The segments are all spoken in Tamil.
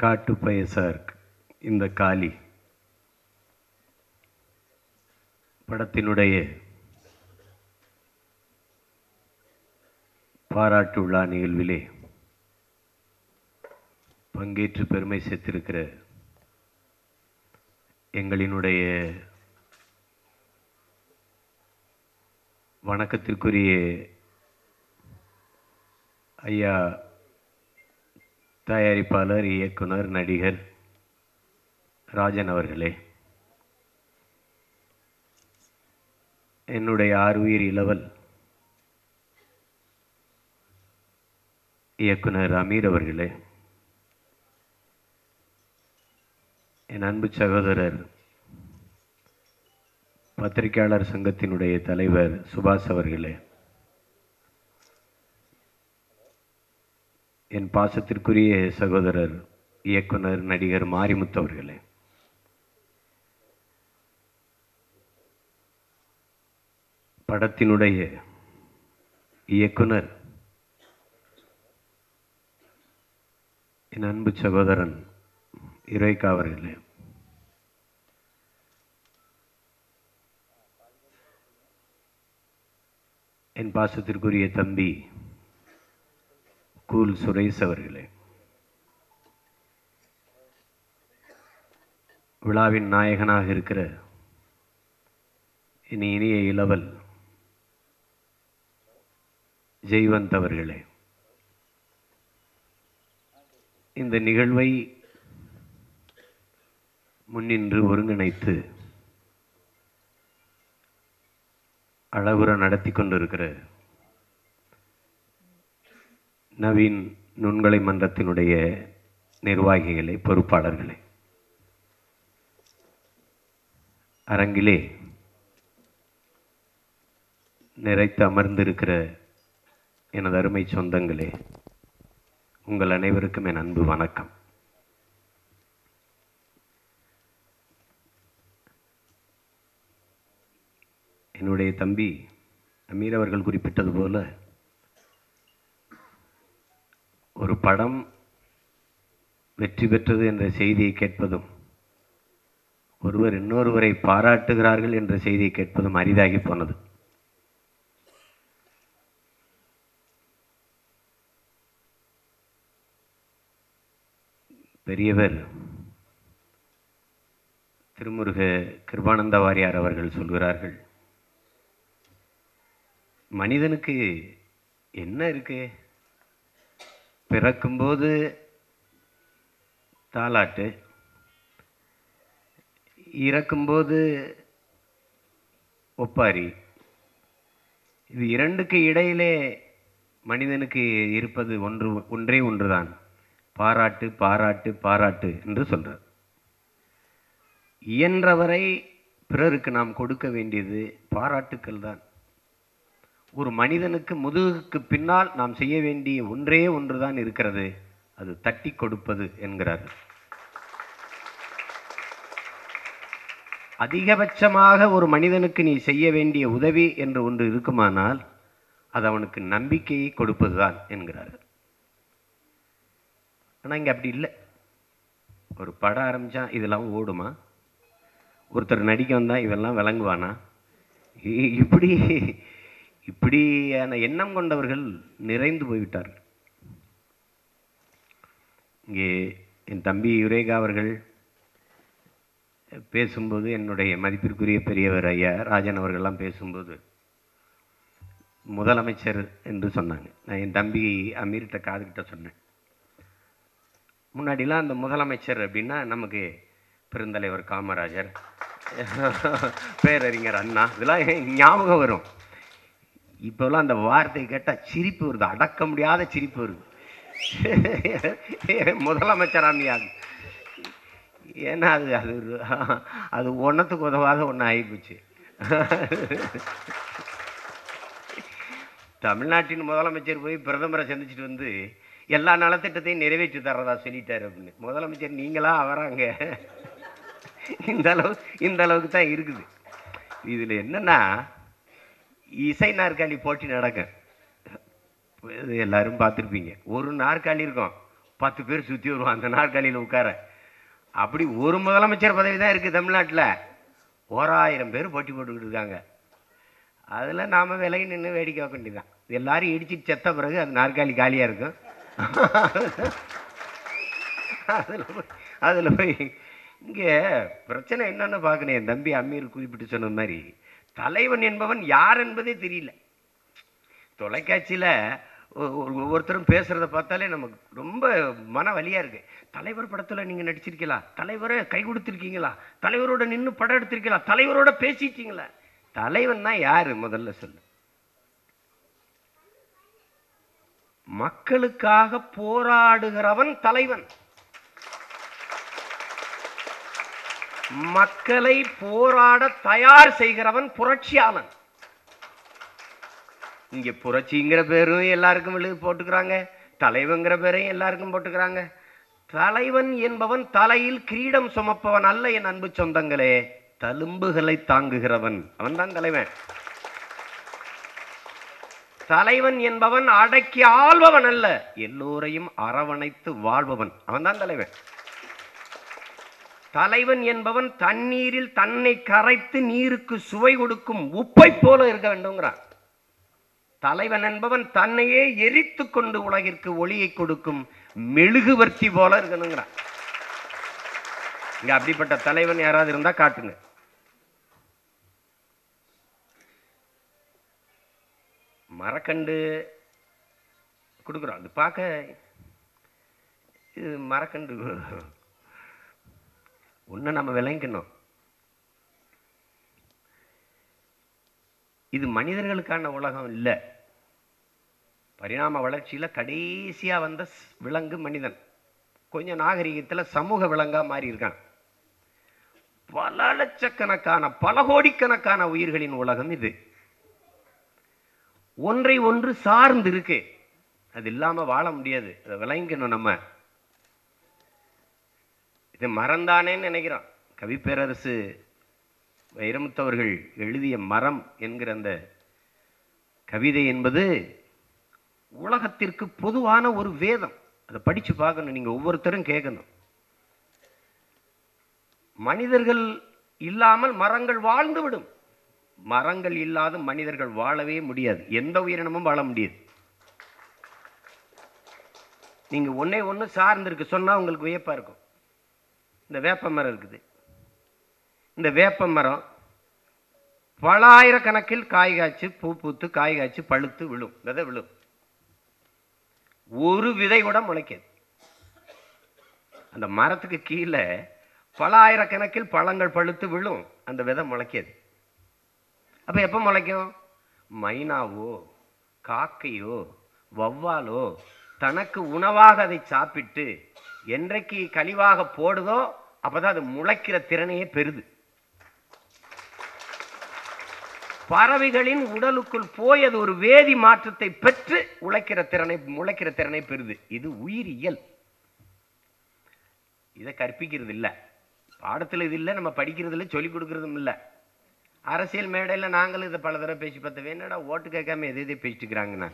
காட்டு பயசார் இந்த காளி. படத்தினுடைய பாராட்டு விழா நிகழ்விலே பங்கேற்று பெருமை சேர்த்திருக்கிற எங்களினுடைய வணக்கத்திற்குரிய ஐயா தயாரிப்பாளர் இயக்குனர் நடிகர் ராஜன் அவர்களே. என்னுடைய ஆறுயிர் இளவல் இயக்குனர் அமீர் அவர்களே. என் அன்பு சகோதரர் பத்திரிகையாளர் சங்கத்தினுடைய தலைவர் சுபாஷ் அவர்களே. என் பாசத்திற்குரிய சகோதரர் இயக்குனர் நடிகர் மாரிமுத்து அவர்களே. படத்தினுடைய இயக்குனர் என் அன்பு சகோதரன் இரேகா அவர்களே. என் பாசத்திற்குரிய தம்பி கூல் சுரேஷ் அவர்களே. விழாவின் நாயகனாக இருக்கிற இனி இனிய இளவல் ஜெய்வந்த் அவர்களே. இந்த நிகழ்வை முன்னின்று ஒருங்கிணைத்து அழகுற நடத்தி கொண்டிருக்கிற நவீன் நுண்கலை மன்றத்தினுடைய நிர்வாகிகளை பொறுப்பாளர்களை. அரங்கிலே நிறைத்து அமர்ந்திருக்கிற எனது அருமை சொந்தங்களே உங்கள் அனைவருக்கும் என் அன்பு வணக்கம். என்னுடைய தம்பி அமீர் அவர்கள் குறிப்பிட்டது போல ஒரு படம் வெற்றி பெற்றது என்ற செய்தியை கேட்பதும் ஒருவர் இன்னொருவரை பாராட்டுகிறார்கள் என்ற செய்தியை கேட்பதும் அரிதாகி போனது. பெரியவர் திருமுருக கிருபானந்த வாரியார் அவர்கள் சொல்கிறார்கள் மனிதனுக்கு என்ன இருக்கு? பிறக்கும்போது தாலாட்டு இறக்கும்போது ஒப்பாரி. இது இரண்டுக்கு இடையிலே மனிதனுக்கு இருப்பது ஒன்று ஒன்றே ஒன்றுதான். பாராட்டு பாராட்டு பாராட்டு என்று சொல்றார் இயன்றவரை பிறருக்கு நாம் கொடுக்க வேண்டியது பாராட்டுக்கள் தான் ஒரு மனிதனுக்கு முதுகுக்கு பின்னால் நாம் செய்ய வேண்டிய ஒன்றே ஒன்றுதான் இருக்கிறது. அது தட்டி கொடுப்பது என்கிறார். அதிகபட்சமாக ஒரு மனிதனுக்கு நீ செய்ய வேண்டிய உதவி என்று ஒன்று இருக்குமானால் அது அவனுக்கு நம்பிக்கையை கொடுப்பதுதான் என்கிறார். ஆனால் இங்கே அப்படி இல்லை. ஒரு படம் ஆரம்பித்தா இதெல்லாம் ஓடுமா? ஒருத்தர் நடிக்க வந்தால் இதெல்லாம் விளங்குவானா? இப்படி இப்படியான எண்ணம் கொண்டவர்கள் நிறைந்து போய்விட்டார்கள். இங்கே என் தம்பி யுரேகா அவர்கள் பேசும்போது என்னுடைய மதிப்பிற்குரிய பெரியவர் ஐயா ராஜன் அவர்கள்லாம் பேசும்போது முதலமைச்சர் என்று சொன்னாங்க. நான் என் தம்பி அமீர்கிட்ட காதுகிட்ட சொன்னேன். முன்னாடிலாம் அந்த முதலமைச்சர் அப்படின்னா நமக்கு பெருந்தலைவர் காமராஜர் பேரறிஞர் அண்ணா இதெல்லாம் ஞாபகம் வரும்? இப்போல்லாம் அந்த வார்த்தை கேட்டால் சிரிப்பு வருது. அடக்க முடியாத சிரிப்பு வருது. முதலமைச்சராமியாது ஏன்னா அது அது அது ஒன்றத்துக்கு உதவாத ஒன்று ஆகிப்போச்சு தமிழ்நாட்டின் முதலமைச்சர் போய் பிரதமரை சந்திச்சுட்டு வந்து எல்லா நலத்திட்டத்தையும் நிறைவேற்றி தர்றதா சொல்லிட்டாரு அப்படின்னு. முதலமைச்சர் நீங்களா வராங்க இந்த அளவு இந்த அளவுக்கு தான் இருக்குது. இதில் என்னென்னா இசை நாற்காலி போட்டி நடக்கும். இது எல்லாரும் பார்த்துருப்பீங்க. ஒரு நாற்காலி இருக்கும். பத்து பேர் சுற்றி வருவோம். அந்த நாற்காலியில் உட்கார. அப்படி ஒரு முதலமைச்சர் பதவி தான் இருக்குது தமிழ்நாட்டில். ஓராயிரம் பேர் போட்டி போட்டுக்கிட்டு இருக்காங்க. அதில் நாம் விலகி நின்று வேடிக்கை பார்க்க வேண்டியதான் எல்லாரும் இடிச்சிட்டு செத்த பிறகு அது நாற்காலி காலியாக இருக்கும். அதில் போய் அதில் போய் இங்கே பிரச்சனை என்னென்னு பார்க்கணும். என் தம்பி அம்மீர் குறிப்பிட்டு சொன்ன மாதிரி தலைவன் என்பவன் யார் என்பதே தெரியல. தொலைக்காட்சியில் ஒவ்வொருத்தரும் பேசுகிறத பார்த்தாலே நமக்கு ரொம்ப மன வலியாக இருக்குது தலைவர் படத்தில் நீங்கள் நடிச்சிருக்கீங்களா? தலைவரை கை கொடுத்துருக்கீங்களா? தலைவரோட நின்று படம் எடுத்திருக்கீங்களா? தலைவரோட பேசிட்டீங்களா? தலைவன்னா யாரு? முதல்ல சொல்லு. மக்களுக்காக போராடுகிறவன் தலைவன். மக்களை போராட தயார் செய்கிறவன் புரட்சியாளன். இங்க புரட்சிங்கிற பேரும் எல்லாருக்கும் எழுதி போட்டுக்கிறாங்க. தலைவங்கிற பேரையும் எல்லாருக்கும் போட்டுக்கிறாங்க. தலைவன் என்பவன் தலையில் கிரீடம் சுமப்பவன் அல்ல என் அன்பு சொந்தங்களே. தழும்புகளை தாங்குகிறவன். அவன்தான் தலைவன். தலைவன் என்பவன் அடக்கி ஆள்பவன் அல்ல. எல்லோரையும் அரவணைத்து வாழ்பவன். அவன்தான் தலைவன். தலைவன் என்பவன் தண்ணீரில் தன்னை கரைத்து நீருக்கு சுவை கொடுக்கும் உப்பை போல இருக்க வேண்டும்ங்கிறான் தலைவன் என்பவன் தன்னையே எரித்து கொண்டு உலகிற்கு ஒளியை கொடுக்கும் மெழுகுவர்த்தி போல இருக்கணுங்கிறான் இங்க அப்படிப்பட்ட தலைவன் யாராவது இருந்தா காட்டுங்க. மரக்கண்டு கொடுக்குறோம். அது பார்க்க இது மரக்கண்டு ஒன்று நம்ம விளங்கிக்கணும் இது மனிதர்களுக்கான உலகம் இல்லை. பரிணாம வளர்ச்சியில் கடைசியாக வந்த விலங்கு மனிதன். கொஞ்சம் நாகரிகத்தில் சமூக விலங்கா மாறி இருக்கான். பல லட்சக்கணக்கான பல கோடிக்கணக்கான உயிர்களின் உலகம் இது. ஒன்றை ஒன்று சார்ந்து இருக்கு. அது இல்லாம வாழ முடியாது. அதை விளங்கணும் நம்ம. இது மறந்தானேன்னு கவி கவிப்பேரரசு வைரமுத்தவர்கள் எழுதிய மரம் என்கிற அந்த கவிதை என்பது உலகத்திற்கு பொதுவான ஒரு வேதம். அதை படிச்சு பார்க்கணும் நீங்க ஒவ்வொருத்தரும் கேட்கணும். மனிதர்கள் இல்லாமல் மரங்கள் வாழ்ந்து விடும் மரங்கள் இல்லாத மனிதர்கள் வாழவே முடியாது. எந்த உயிரினமும் வாழ முடியாது. நீங்க ஒன்றே ஒண்ணு சார்ந்திருக்கு சொன்னா உங்களுக்கு வியப்பா இருக்கும். இந்த வேப்ப மரம் இருக்குது. இந்த வேப்ப மரம் பலாயிரக்கணக்கில் காய் காய்ச்சி பூ பூத்து காய் காய்ச்சி பழுத்து விழும். விதை விழும். ஒரு விதை கூட முளைக்காது. அந்த மரத்துக்கு கீழே பலாயிரக்கணக்கில் பழங்கள் பழுத்து விழும். அந்த விதை முளைக்காது. அப்ப எப்ப முளைக்கும்? மைனாவோ காக்கையோ வௌவாலோ தனக்கு உணவாக அதை சாப்பிட்டு என்றைக்கு கழிவாக போடுதோ அப்பதான் அது முளைக்கிற திறனையே பெறுது. பறவைகளின் உடலுக்குள் போய் அது ஒரு வேதி மாற்றத்தை பெற்று உழைக்கிற திறனை முளைக்கிற திறனை பெறுது. இது உயிரியல். இதை கற்பிக்கிறது இல்ல. பாடத்துல இது இல்லை நம்ம படிக்கிறது இல்லை சொல்லிக் கொடுக்கறதும் இல்லை. அரசியல் மேடையில் நாங்களும் இதை பல தடவை பேசி பார்த்தோம் என்னடா ஓட்டு கேட்காம எதை எதை பேசிட்டு இருக்கிறாங்கண்ணா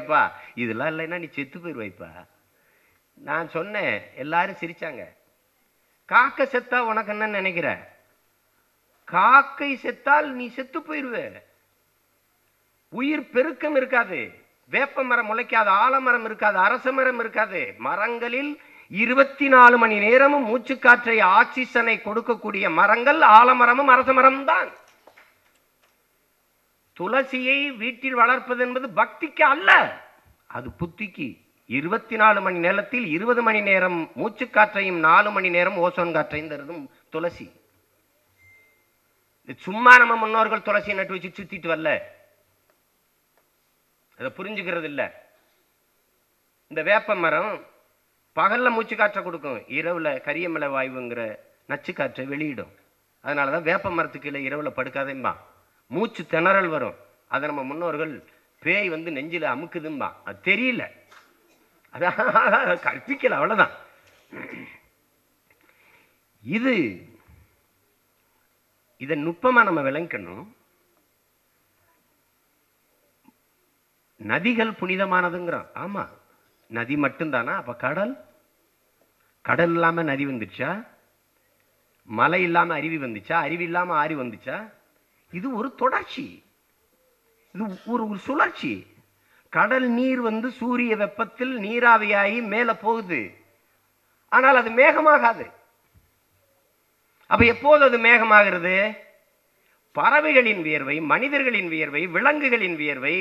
எப்பா இதெல்லாம் இல்லைன்னா நீ செத்து போயிடுவாய்ப்பா நான் சொன்னேன் எல்லாரும் சிரிச்சாங்க. காக்க செத்தா உனக்கு என்ன நினைக்கிற? காக்கை செத்தால் நீ செத்து போயிருவ. உயிர் பெருக்கம் இருக்காது. வேப்ப மரம் முளைக்காது ஆலமரம் இருக்காது அரச மரம் இருக்காது. மரங்களில் இருபத்தி நாலு மணி நேரமும் மூச்சுக்காற்றை ஆக்சிஜனை கொடுக்கக்கூடிய மரங்கள் ஆலமரமும் அரச மரம் தான் துளசியை வீட்டில் வளர்ப்பது என்பது பக்திக்கு அல்ல அது புத்திக்கு. இருபத்தி நாலு மணி நேரத்தில் இருபது மணி நேரம் மூச்சுக்காற்றையும் நாலு மணி நேரம் ஓசோன் காற்றையும் தருதும் துளசி. சும்மா நம்ம முன்னோர்கள் துளசி நட்டு வச்சு சுத்திட்டு வரல. அதை புரிஞ்சுக்கிறது இல்ல. இந்த வேப்ப மரம் பகல்ல மூச்சு காற்றை கொடுக்கும். இரவுல கரியமலை வாயுங்கிற நச்சு காற்றை வெளியிடும். அதனாலதான் வேப்ப மரத்துக்கு கீழே இரவுல படுக்காதேம்பா. மூச்சு திணறல் வரும். அதை நம்ம முன்னோர்கள் பேய் வந்து நெஞ்சில அமுக்குதும்பா. அது தெரியல. அதான் கற்பிக்கல அவ்வளவுதான். இது இதை நுட்பமா நம்ம விளங்கணும். நதிகள் புனிதமானதுங்கிறோம். ஆமா. நதி மட்டும்தானா? அப்ப கடல்? கடல் இல்லாம நதி வந்துச்சா? மலை இல்லாம அருவி வந்துச்சா? அருவி இல்லாம ஆறி வந்துச்சா? இது ஒரு தொடர்ச்சி. இது ஒரு ஒரு சுழற்சி. கடல் நீர் வந்து சூரிய வெப்பத்தில் நீராவியாகி மேலே போகுது. ஆனால் அது மேகமாகாது. அப்ப எப்போது அது மேகமாகிறது? பறவைகளின் வியர்வை மனிதர்களின் வியர்வை விலங்குகளின் வியர்வை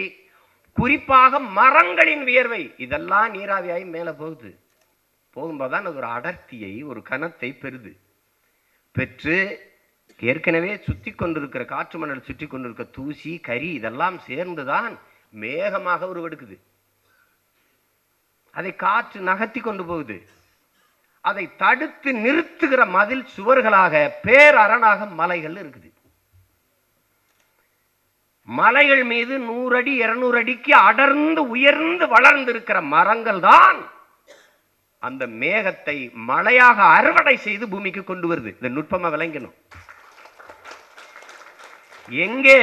குறிப்பாக மரங்களின் வியர்வை இதெல்லாம் நீராவியாகி மேலே போகுது. போகும்போதுதான் அது ஒரு அடர்த்தியை ஒரு கனத்தை பெறுது. பெற்று ஏற்கனவே சுற்றி கொண்டிருக்கிற காற்று மணல் சுற்றி கொண்டிருக்கிற தூசி கறி இதெல்லாம் சேர்ந்துதான் மேகமாக உருவெடுக்குது. அதை காற்று நகர்த்தி கொண்டு போகுது. அதை தடுத்து நிறுத்துகிற மதில் சுவர்களாக பேரரணாக மலைகள் இருக்குது. மலைகள் மீது நூறு அடி இருநூறு அடிக்கு அடர்ந்து உயர்ந்து வளர்ந்து இருக்கிற மரங்கள் தான் அந்த மேகத்தை மழையாக அறுவடை செய்து பூமிக்கு கொண்டு வருது. இந்த நுட்பமா விளங்கணும். எங்கே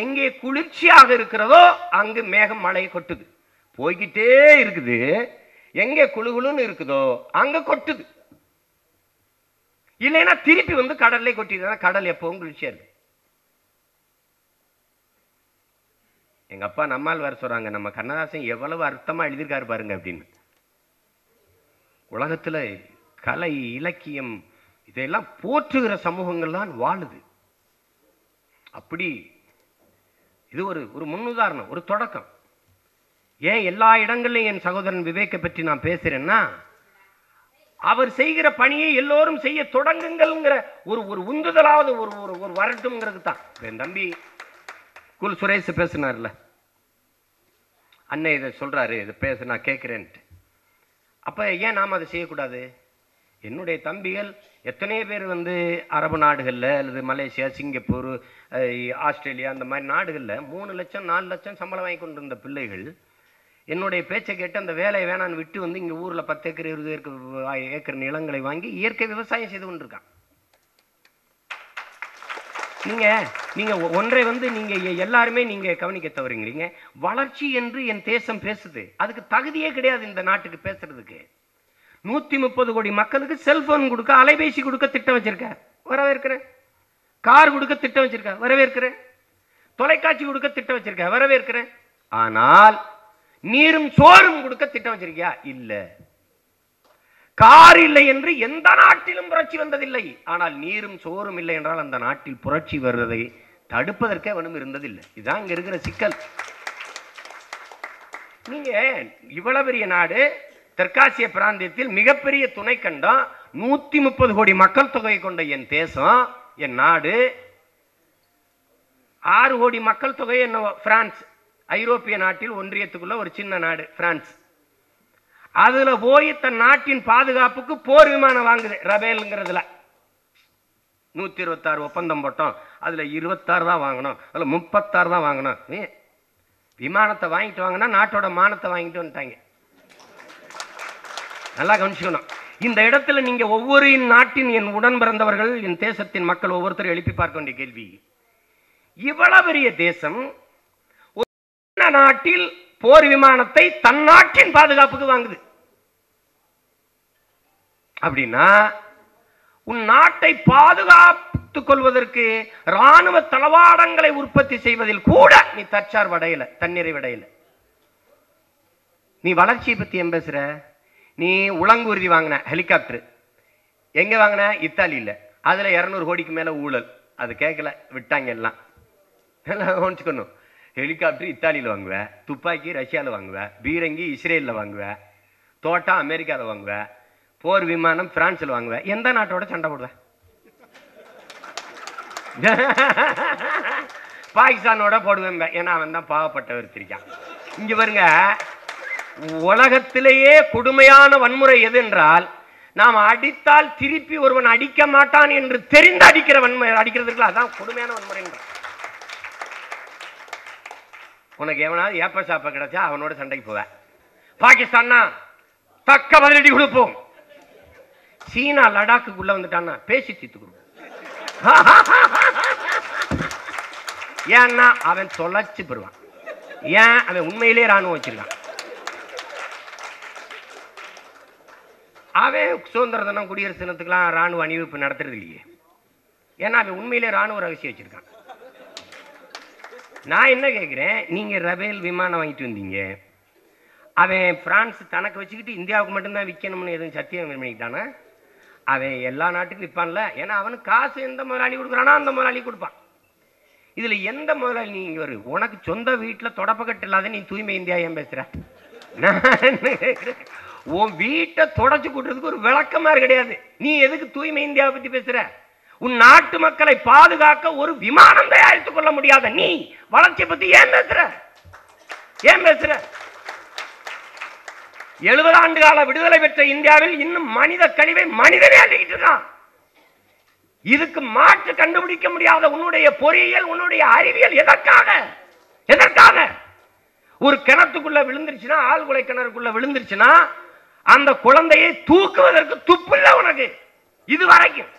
எங்கே குளிர்ச்சியாக இருக்கிறதோ அங்கு மேகம் மழையை கொட்டுது. போய்கிட்டே இருக்குது. எங்கே குழுகுழுன்னு இருக்குதோ அங்க கொட்டுது. இல்லைன்னா திருப்பி வந்து கடல்லே கொட்டிடுதுன்னா கடல் எப்பவும் குளிர்ச்சியா இருக்கு. எங்க அப்பா நம்மால் வர சொல்றாங்க நம்ம கண்ணதாசன் எவ்வளவு அர்த்தமா எழுதியிருக்காரு பாருங்க அப்படின்னு. உலகத்துல கலை இலக்கியம் இதையெல்லாம் போற்றுகிற சமூகங்கள் தான் வாழுது. அப்படி. இது ஒரு ஒரு முன்னுதாரணம் ஒரு தொடக்கம். ஏன் எல்லா இடங்கள்லையும் என் சகோதரன் விவேக்கை பற்றி நான் பேசுறேன்னா அவர் செய்கிற பணியை எல்லோரும் செய்ய தொடங்குங்கள்ங்கிற ஒரு ஒரு உந்துதலாவது ஒரு ஒரு ஒரு வரட்டும்ங்கிறது தான். என் தம்பி குல் சுரேஷ் பேசினார்ல. அண்ணன் இதை சொல்றாரு இதை பேச நான் கேட்குறேன்ட்டு அப்ப ஏன் நாம் அதை செய்யக்கூடாது? என்னுடைய தம்பிகள் எத்தனை பேர் வந்து அரபு நாடுகளில் அல்லது மலேசியா சிங்கப்பூர் ஆஸ்திரேலியா அந்த மாதிரி நாடுகளில் மூணு லட்சம் நாலு லட்சம் சம்பளம் வாங்கி கொண்டு இருந்த பிள்ளைகள் என்னுடைய பேச்சை கேட்டு அந்த வேலையை வேணான்னு விட்டு வந்து இங்கே ஊரில் பத்து ஏக்கர் இருபது ஏக்கர் ஏக்கர் நிலங்களை வாங்கி இயற்கை விவசாயம் செய்து கொண்டிருக்கான். நீங்கள் நீங்கள் ஒ- ஒன்றை வந்து நீங்கள் எல்லாருமே நீங்கள் கவனிக்க தவறுங்கிறீங்க. வளர்ச்சி என்று என் தேசம் பேசுது. அதுக்கு தகுதியே கிடையாது இந்த நாட்டுக்கு பேசுறதுக்கு. நூத்தி முப்பது கோடி மக்களுக்கு செல்போன் கொடுக்க அலைபேசி கொடுக்க திட்டம் வச்சிருக்க வரவேற்கிறேன். கார் கொடுக்க திட்டம் வச்சிருக்க வரவேற்கிறேன். தொலைக்காட்சி கொடுக்க திட்டம் வச்சிருக்க வரவேற்கிறேன். ஆனால் நீரும் சோறும் கொடுக்க திட்டம் வச்சிருக்கியா? இல்ல. கார் இல்லை என்று எந்த நாட்டிலும் புரட்சி வந்ததில்லை. ஆனால் நீரும் சோறும் இல்லை என்றால் அந்த நாட்டில் புரட்சி வருவதை தடுப்பதற்கே அவனும் இருந்ததில்லை. இதுதான் இங்க இருக்கிற சிக்கல். நீங்க இவ்வளவு பெரிய நாடு தெற்காசிய பிராந்தியத்தில் மிகப்பெரிய துணைக்கண்டம் நூத்தி முப்பது கோடி மக்கள் தொகை கொண்ட என் தேசம் என் நாடு. ஆறு கோடி மக்கள் தொகை என்ன பிரான்ஸ். ஐரோப்பிய நாட்டில் ஒன்றியத்துக்குள்ள ஒரு சின்ன நாடு பிரான்ஸ். அதுல போய் தன் நாட்டின் பாதுகாப்புக்கு போர் விமானம் வாங்குது ரபேலுங்கிறதுல. நூத்தி இருபத்தாறு ஒப்பந்தம் போட்டோம் அதுல இருபத்தாறு தான் வாங்கணும் அதுல முப்பத்தாறு தான் வாங்கணும் விமானத்தை வாங்கிட்டு வாங்கினா நாட்டோட மானத்தை வாங்கிட்டு வந்துட்டாங்க. நல்லா கவனிச்சுக்கணும். இந்த இடத்துல நீங்க ஒவ்வொரு நாட்டின் என் உடன் பிறந்தவர்கள் என் தேசத்தின் மக்கள் ஒவ்வொருத்தரும் எழுப்பி பார்க்க வேண்டிய கேள்வி. இவ்வளவு பெரிய தேசம் ஒரு நாட்டில் போர் விமானத்தை தன் நாட்டின் பாதுகாப்புக்கு வாங்குது. அப்படின்னா உன் நாட்டை பாதுகாத்துக் கொள்வதற்கு ராணுவ தளவாடங்களை உற்பத்தி செய்வதில் கூட நீ தற்சார் வடையில தண்ணீரை வடையில நீ வளர்ச்சியை பத்தி ஏன் பேசுற? நீ உலங்குருதி வாங்கின ஹெலிகாப்டர். எங்கே வாங்கின? இத்தாலியில். அதில் இரநூறு கோடிக்கு மேலே ஊழல். அது கேட்கல விட்டாங்க எல்லாம். எல்லாம் கவனிச்சுக்கணும். ஹெலிகாப்டர் இத்தாலியில் வாங்குவ. துப்பாக்கி ரஷ்யாவில் வாங்குவேன் பீரங்கி இஸ்ரேலில் வாங்குவ. தோட்டா அமெரிக்காவில் வாங்குவேன் போர் விமானம் பிரான்ஸில் வாங்குவேன் எந்த நாட்டோட சண்டை போடுவ? பாகிஸ்தானோட போடுவேன். ஏன்னா அவன் தான் பாவப்பட்டவர் வச்சிருக்கான் இங்கே பாருங்க. உலகத்திலேயே கொடுமையான வன்முறை எது என்றால் நாம் அடித்தால் திருப்பி ஒருவன் அடிக்க மாட்டான் என்று தெரிந்து அடிக்கிற வன்முறை அடிக்கிறதுக்குள்ள அதான் கொடுமையான வன்முறை உனக்கு எவனாவது ஏப்ப சாப்ப கிடைச்சா அவனோட சண்டைக்கு போவ. பாகிஸ்தான்னா தக்க பதிலடி கொடுப்போம். சீனா லடாக்குக்குள்ள வந்துட்டான்னா பேசி தீர்த்துக்கிறோம் ஏன்னா அவன் தொலைச்சு பெறுவான் ஏன்? அவன் உண்மையிலே ராணுவம் வச்சிருக்கான். அவன் சுதந்திர தினம் குடியரசு தினத்துக்கெல்லாம் ராணுவ அணிவிப்பு நடத்துறது இல்லையே. ஏன்னா அவன் உண்மையிலே ராணுவ ரகசியம் வச்சிருக்கான். நான் என்ன கேட்குறேன் நீங்க ரபேல் விமானம் வாங்கிட்டு வந்தீங்க. அவன் பிரான்ஸ் தனக்கு வச்சுக்கிட்டு இந்தியாவுக்கு மட்டும்தான் விற்கணும்னு எதுவும் சத்தியம் பண்ணிக்கிட்டானா அவன் எல்லா நாட்டுக்கும் விற்பான்ல. ஏன்னா அவனுக்கு காசு எந்த முதலாளி கொடுக்குறானோ அந்த முதலாளி கொடுப்பான். இதுல எந்த முதலாளி நீங்க வரு? உனக்கு சொந்த வீட்டில் தொடப்பக்கட்டு இல்லாத நீ தூய்மை இந்தியா ஏன் பேசுகிற நான் உன் வீட்டை தொடச்சு கூட்டுறதுக்கு ஒரு விளக்கமா கிடையாது. நீ எதுக்கு தூய்மை இந்தியாவை பத்தி பேசுற? உன் நாட்டு மக்களை பாதுகாக்க ஒரு விமானம் தயாரித்துக் கொள்ள முடியாத நீ வளர்ச்சியை பத்தி ஏன் பேசுற? ஏன் பேசுற? எழுபது ஆண்டு கால விடுதலை பெற்ற இந்தியாவில் இன்னும் மனித கழிவை மனிதனே அள்ளிக்கிட்டு இருக்கான். இதுக்கு மாற்று கண்டுபிடிக்க முடியாத உன்னுடைய பொறியியல் உன்னுடைய அறிவியல் எதற்காக? எதற்காக? ஒரு கிணத்துக்குள்ள விழுந்துருச்சுன்னா ஆழ்குலை கிணறுக்குள்ள விழுந்துருச்சுன்னா அந்த குழந்தையை தூக்குவதற்கு துப்பு இல்ல உனக்கு வரைக்கும்.